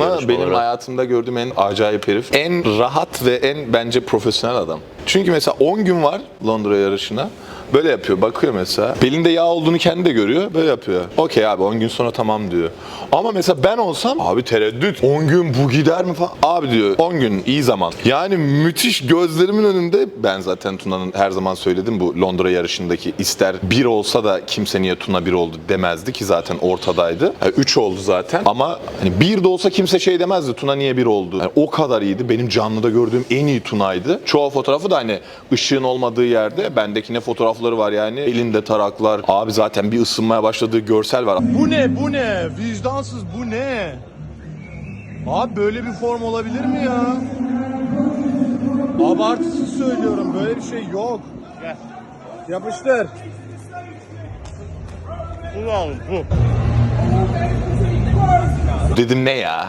Benim olarak. hayatımda gördüğüm en acayip herif. En rahat ve en bence profesyonel adam. Çünkü mesela 10 gün var Londra yarışına. Böyle yapıyor, bakıyor mesela. Belinde yağ olduğunu kendi de görüyor, böyle yapıyor. Okey abi 10 gün sonra tamam diyor. Ama mesela ben olsam, abi tereddüt, 10 gün bu gider mi falan. Abi diyor 10 gün iyi zaman. Yani müthiş gözlerimin önünde, ben zaten Tuna'nın her zaman söyledim bu Londra yarışındaki ister bir olsa da kimse niye Tuna bir oldu demezdi ki zaten ortadaydı. 3 oldu zaten ama hani bir de olsa kimse şey demezdi Tuna niye bir oldu. Yani o kadar iyiydi. Benim canlıda gördüğüm en iyi Tuna'ydı. Çoğu fotoğrafı da hani ışığın olmadığı yerde bendeki ne fotoğrafları var yani elinde taraklar. Abi zaten bir ısınmaya başladığı görsel var. Bu ne bu ne? Vicdansız bu ne? Abi böyle bir form olabilir mi ya? Abartısız söylüyorum böyle bir şey yok. Yapıştır. Ulan bu. Dedim ne ya?